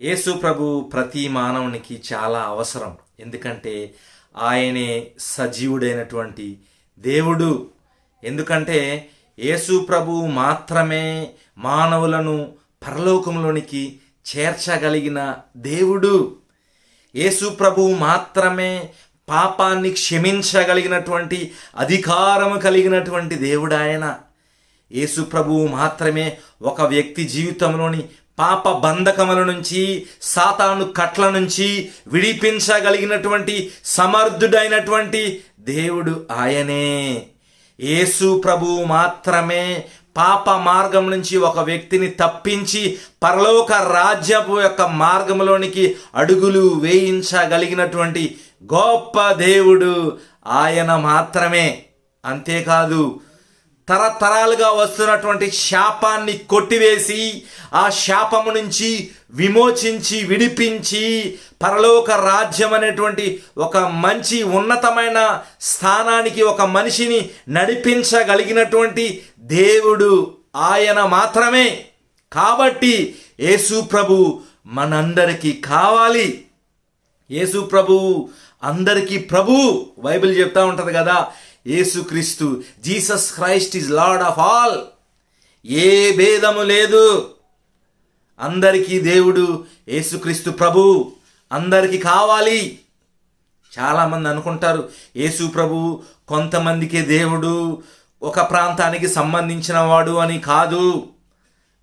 యేసు ప్రభు ప్రతి మానవునికి చాలా అవసరం. ఎందుకంటే ఆయనే సజీవుడైనటువంటి దేవుడు. ఎందుకంటే యేసు ప్రభు మాత్రమే మానవులను పరలోకంలోనికి చేర్చగలిగిన దేవుడు. యేసు ప్రభు మాత్రమే పాపాన్ని క్షమించగలిగినటువంటి అధికారము కలిగినటువంటి దేవుడు ఆయన. యేసు ప్రభువు మాత్రమే ఒక వ్యక్తి జీవితంలోని పాప బంధకముల నుంచి సాతాను కట్ల నుంచి విడిపించగలిగినటువంటి సమర్థుడైనటువంటి దేవుడు ఆయనే. యేసు ప్రభువు మాత్రమే పాప మార్గం నుంచి ఒక వ్యక్తిని తప్పించి పరలోక రాజ్యపు యొక్క మార్గంలోనికి అడుగులు వేయించగలిగినటువంటి గొప్ప దేవుడు ఆయన మాత్రమే. అంతేకాదు తరతరాలుగా వస్తున్నటువంటి శాపాన్ని కొట్టివేసి ఆ శాపము నుంచి విమోచించి విడిపించి పరలోక రాజ్యం అనేటువంటి ఒక మంచి ఉన్నతమైన స్థానానికి ఒక మనిషిని నడిపించగలిగినటువంటి దేవుడు ఆయన మాత్రమే. కాబట్టి యేసు ప్రభు మనందరికీ కావాలి. యేసు ప్రభు అందరికీ ప్రభు బైబిల్ చెప్తా ఉంటుంది కదా యేసుక్రీస్తు Jesus Christ is Lord of all. ఏ భేదము లేదు. అందరికీ దేవుడు యేసుక్రీస్తు ప్రభు. అందరికీ కావాలి. చాలామంది అనుకుంటారు యేసు ప్రభు కొంతమందికే దేవుడు ఒక ప్రాంతానికి సంబంధించిన వాడు అని కాదు.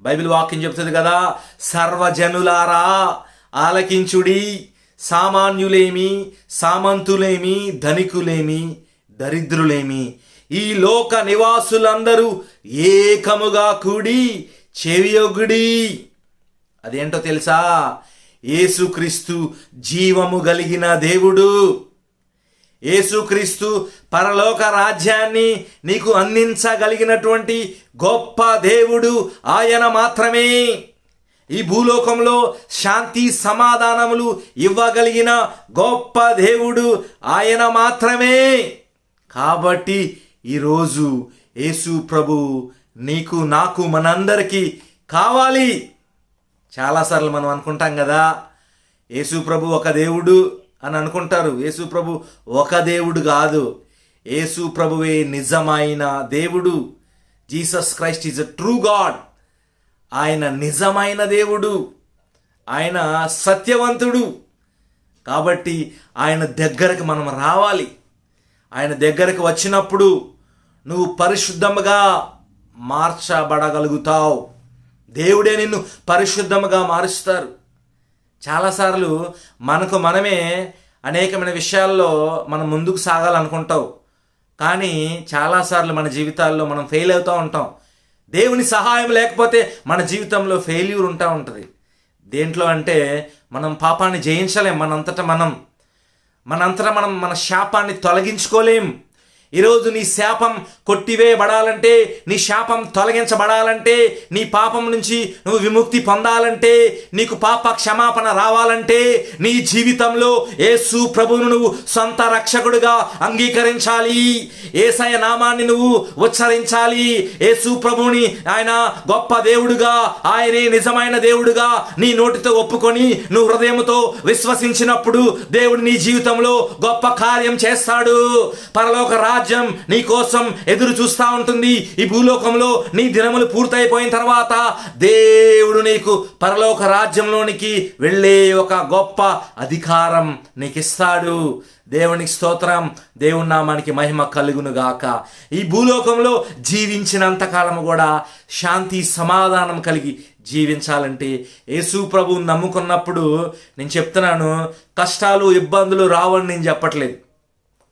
బైబిల్ వాక్యం చెప్తుంది కదా సర్వజనులారా ఆలకించుడి సామాన్యులేమి సామంతులేమి ధనికులేమి దరిద్రులేమి? ఈ లోక నివాసులందరూ ఏకముగా కూడి చెవియొగుడి. అదేంటో తెలుసా? ఏసుక్రీస్తు జీవము కలిగిన దేవుడు. ఏసుక్రీస్తు పరలోక రాజ్యాన్ని నీకు అందించగలిగినటువంటి గొప్ప దేవుడు ఆయన మాత్రమే. ఈ భూలోకంలో శాంతి సమాధానములు ఇవ్వగలిగిన గొప్ప దేవుడు ఆయన మాత్రమే. కాబట్టి ఈరోజు యేసు ప్రభు నీకు నాకు మనందరికీ కావాలి. చాలాసార్లు మనం అనుకుంటాం కదా యేసు ప్రభు ఒక దేవుడు అని అనుకుంటారు. యేసు ప్రభు ఒక దేవుడు కాదు. యేసు ప్రభువే నిజమైన దేవుడు. Jesus Christ is a true God. ఆయన నిజమైన దేవుడు. ఆయన సత్యవంతుడు. కాబట్టి ఆయన దగ్గరకు మనం రావాలి. ఆయన దగ్గరకు వచ్చినప్పుడు నువ్వు పరిశుద్ధముగా మార్చబడగలుగుతావు. దేవుడే నిన్ను పరిశుద్ధముగా మారుస్తారు. చాలాసార్లు మనకు మనమే అనేకమైన విషయాల్లో మనం ముందుకు సాగాలనుకుంటావు. కానీ చాలాసార్లు మన జీవితాల్లో మనం ఫెయిల్ అవుతూ ఉంటాం. దేవుని సహాయం లేకపోతే మన జీవితంలో ఫెయిల్యూర్ ఉంటా ఉంటుంది. దేంట్లో అంటే మనం పాపాన్ని జయించలేం. మనంతటా మనం మనంతటా మనం మన శాపాన్ని తొలగించుకోలేం. ఈరోజు నీ శాపం కొట్టివేయబడాలంటే నీ శాపం తొలగించబడాలంటే నీ పాపం నుంచి నువ్వు విముక్తి పొందాలంటే నీకు పాప క్షమాపణ రావాలంటే నీ జీవితంలో యేసు ప్రభువును నువ్వు సొంత రక్షకుడుగా అంగీకరించాలి. ఏసయ నామాన్ని నువ్వు ఉచ్చరించాలి. యేసు ప్రభువుని ఆయన గొప్ప దేవుడుగా ఆయనే నిజమైన దేవుడుగా నీ నోటితో ఒప్పుకొని నువ్వు హృదయంతో విశ్వసించినప్పుడు దేవుడు నీ జీవితంలో గొప్ప కార్యం చేస్తాడు. పరలోక రాజ్యం నీ కోసం ఎదురు చూస్తూ ఉంటుంది. ఈ భూలోకంలో నీ దినములు పూర్తయిపోయిన తర్వాత దేవుడు నీకు పరలోక రాజ్యంలోనికి వెళ్ళే ఒక గొప్ప అధికారం నీకు ఇస్తాడు దేవునికి స్తోత్రం. దేవుని నామానికి మహిమ కలుగును గాక ఈ భూలోకంలో జీవించినంత కాలము కూడా శాంతి సమాధానం కలిగి జీవించాలంటే యేసు ప్రభువు నమ్ముకున్నప్పుడు నేను చెప్తున్నాను కష్టాలు ఇబ్బందులు రావని నేను చెప్పట్లేదు.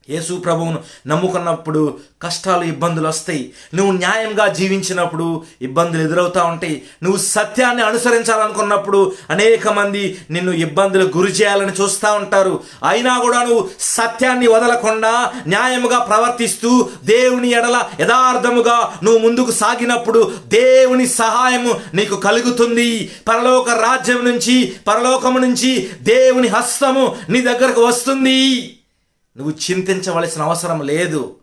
యేసు ప్రభువును నమ్ముకున్నప్పుడు కష్టాలు ఇబ్బందులు వస్తాయి. నువ్వు న్యాయంగా జీవించినప్పుడు ఇబ్బందులు ఎదురవుతూ ఉంటాయి. నువ్వు సత్యాన్ని అనుసరించాలనుకున్నప్పుడు అనేక మంది నిన్ను ఇబ్బందులు గురి చేయాలని చూస్తూ ఉంటారు. అయినా కూడా నువ్వు సత్యాన్ని వదలకుండా న్యాయముగా ప్రవర్తిస్తూ దేవుని ఎడల యథార్థముగా నువ్వు ముందుకు సాగినప్పుడు దేవుని సహాయము నీకు కలుగుతుంది. పరలోక రాజ్యం నుంచి పరలోకము నుంచి దేవుని హస్తము నీ దగ్గరకు వస్తుంది. నువ్వు చింతించవలసిన అవసరం లేదు.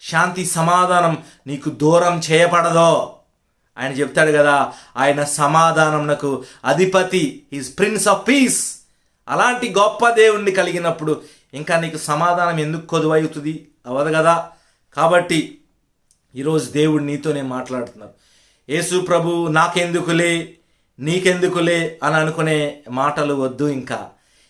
శాంతి సమాధానం నీకు దూరం చేయబడదో. ఆయన చెప్తాడు కదా ఆయన సమాధానంకు అధిపతి ఈజ్ ప్రిన్స్ ఆఫ్ పీస్ అలాంటి గొప్ప దేవుణ్ణి కలిగినప్పుడు ఇంకా నీకు సమాధానం ఎందుకు కొదువవుతుంది అవ్వదు కదా. కాబట్టి ఈరోజు దేవుడు నీతోనే మాట్లాడుతున్నారు యేసు ప్రభు నాకెందుకులే నీకెందుకులే అని అనుకునే మాటలు వద్దు ఇంకా.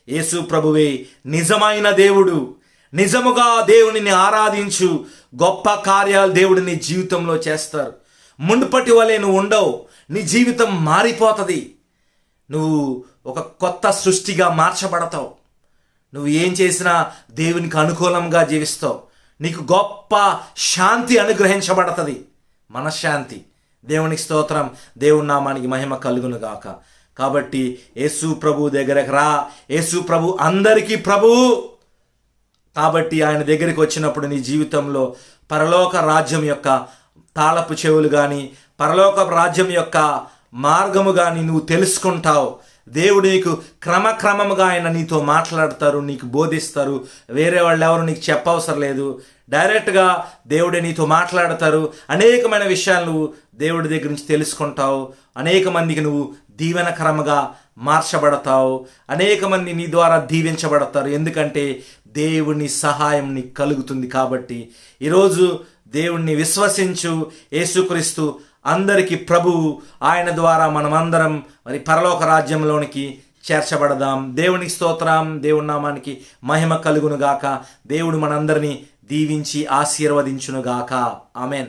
యేసు ప్రభువే నిజమైన దేవుడు. నిజముగా దేవునిని ఆరాధించు గొప్ప కార్యాలు దేవుడు నీ జీవితంలో చేస్తారు. మునుపటి వలె నువ్వు ఉండవు. నీ జీవితం మారిపోతుంది. నువ్వు ఒక కొత్త సృష్టిగా మార్చబడతావు. నువ్వు ఏం చేసినా దేవునికి అనుకూలంగా జీవిస్తావు. నీకు గొప్ప శాంతి అనుగ్రహించబడుతుంది. మనశ్శాంతి. దేవునికి స్తోత్రం. దేవుని నామానికి మహిమ కలుగును గాక. కాబట్టి యేసు ప్రభు దగ్గరకు రా. యేసు ప్రభు అందరికీ ప్రభు. కాబట్టి ఆయన దగ్గరికి వచ్చినప్పుడు నీ జీవితంలో పరలోక రాజ్యం యొక్క తాళపు చెవులు కానీ పరలోక రాజ్యం యొక్క మార్గము కానీ నువ్వు తెలుసుకుంటావు. దేవుడు నీకు క్రమక్రమముగా ఆయన నీతో మాట్లాడతారు నీకు బోధిస్తారు. వేరే వాళ్ళు ఎవరు నీకు చెప్పవసరం లేదు. డైరెక్ట్గా దేవుడే నీతో మాట్లాడతారు. అనేకమైన విషయాలు నువ్వు దేవుడి దగ్గర నుంచి తెలుసుకుంటావు. అనేక మందికి నువ్వు దీవెనకరముగా మార్చబడతావు. అనేక మంది నీ ద్వారా దీవించబడతారు. ఎందుకంటే దేవుని సహాయం నీకు కలుగుతుంది కాబట్టి. ఈరోజు దేవుణ్ణి విశ్వసించు. యేసుక్రీస్తు అందరికీ ప్రభువు. ఆయన ద్వారా మనమందరం మరి పరలోక రాజ్యంలోనికి చేర్చబడదాం. దేవునికి స్తోత్రం. దేవుని నామానికి మహిమ కలుగును గాక దేవుడు మనందరినీ దీవించి ఆశీర్వదించును గాక ఆమెన్.